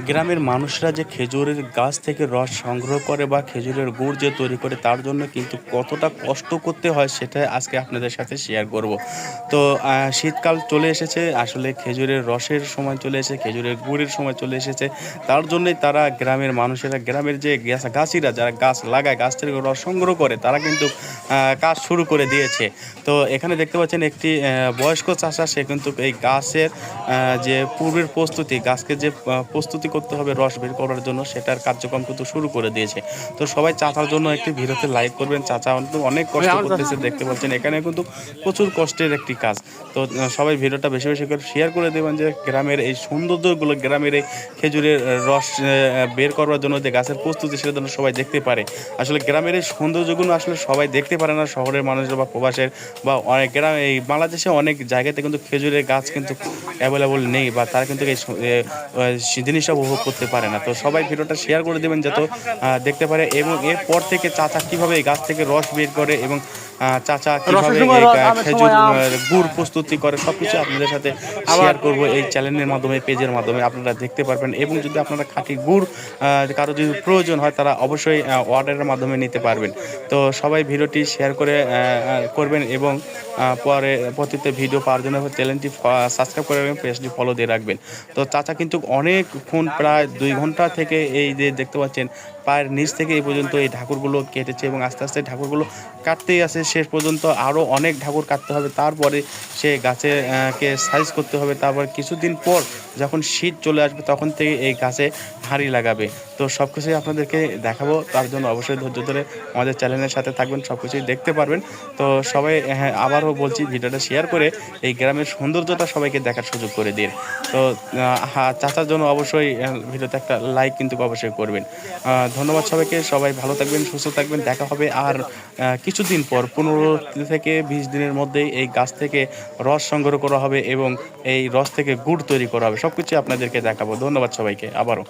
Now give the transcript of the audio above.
গ্রামের মানুষরা যে খেজুরের গাছ থেকে রস সংগ্রহ করে বা খেজুরের গুড় যে তৈরি করে তার জন্য কিন্তু কতটা কষ্ট করতে হয় সেটাই আজকে আপনাদের সাথে শেয়ার করব। তো শীতকাল চলে এসেছে আসলে খেজুরের রসের সময় চলে এসেছে খেজুরের গুড়ের সময় চলে এসেছে। তার জন্যই তারা গ্রামের মানুষেরা গ্রামের যে গাছ- গাছিরা যারা গাছ লাগায় গাছ থেকে রস সংগ্রহ করে তারা কিন্তু কাজ শুরু করে দিয়েছে। তো এখানে দেখতে পাচ্ছেন একটি বয়স্ক চাষা সে কিন্তু এই গাছের যে পূর্বের প্রস্তুতি গাছকে যে আহ, প্রস্তুতি করতে হবে রস বের করার জন্য সেটার কার্যক্রম কিন্তু শুরু করে দিয়েছে। তো সবাই চাচার জন্য একটি ভিডিওতে লাইক করবেন চাচা অনেক কষ্ট করতেছে দেখতে পাচ্ছেন এখানে কিন্তু প্রচুর কষ্টের একটি কাজ। তো সবাই ভিডিওটা বেশি বেশি করে শেয়ার করে দেবেন যে গ্রামের এই সৌন্দর্যগুলো গ্রামের এই খেজুরের রস বের করার জন্য যে গাছের প্রস্তুতি সেটা যেন সবাই দেখতে পারে। আসলে গ্রামের এই সৌন্দর্যগুলো আসলে সবাই দেখতে পারে না শহরের মানুষরা বা প্রবাসের বা অনেক গ্রাম এই বাংলাদেশে অনেক জায়গাতে কিন্তু খেজুরের গাছ কিন্তু অ্যাভেলেবল নেই বা তারা কিন্তু এই জিনিসটা উপভোগ করতে পারে না। তো সবাই ভিডিওটা শেয়ার করে দেবেন যাতে দেখতে পারে এবং এরপর থেকে চাচা কীভাবে এই গাছ থেকে রস বের করে এবং চাচা কীভাবে খেজুর গুড় প্রস্তুতি করে সবকিছু আপনাদের সাথে শেয়ার করব এই চ্যানেলের মাধ্যমে পেজের মাধ্যমে আপনারা দেখতে পারবেন। এবং যদি আপনারা খাঁটি গুড় কারও যদি প্রয়োজন হয় তারা অবশ্যই অর্ডারের মাধ্যমে নিতে পারবেন। তো সবাই ভিডিওটি শেয়ার করে করবেন এবং পরে প্রতিতে ভিডিও পাওয়ার জন্য চ্যানেলটি সাবস্ক্রাইব করে রাখবেন পেজটি ফলো দিয়ে রাখবেন। তো চাচা কিন্তু অনেকক্ষণ প্রায় দুই ঘণ্টা থেকে এই যে দেখতে পাচ্ছেন পায়ের নিচ থেকে এই পর্যন্ত এই ঠাকুরগুলো কেটেছে এবং আস্তে আস্তে ঠাকুরগুলো কাটতেই আছে শেষ পর্যন্ত আরও অনেক ঠাকুর কাটতে হবে। তারপরে সে গাছে কে সাইজ করতে হবে। তারপর কিছুদিন পর যখন শীত চলে আসবে, তখন থেকে এই গাছে হাঁড়ি লাগাবে। তো সব কিছুই আপনাদেরকে দেখাবো। তার জন্য অবশ্যই ধৈর্য ধরে আমাদের চ্যানেলের সাথে থাকবেন সব কিছুই দেখতে পারবেন। তো সবাই হ্যাঁ আবারও বলছি, ভিডিওটা শেয়ার করে এই গ্রামের সৌন্দর্যটা সবাইকে দেখার সুযোগ করে দিন। তো চাচার জন্য অবশ্যই ভিডিওতে একটা লাইক কিন্তু অবশ্যই করবেন। ধন্যবাদ সবাইকে। সবাই ভালো থাকবেন, সুস্থ থাকবেন। দেখা হবে আর কিছুদিন পর পনেরো থেকে বিশ দিনের মধ্যেই এই গাছ থেকে রস সংগ্রহ করা হবে এবং এই রস থেকে গুড় তৈরি করা হবে। সব কিছু আপনাদেরকে দেখাবো। ধন্যবাদ সবাইকে। আবারও।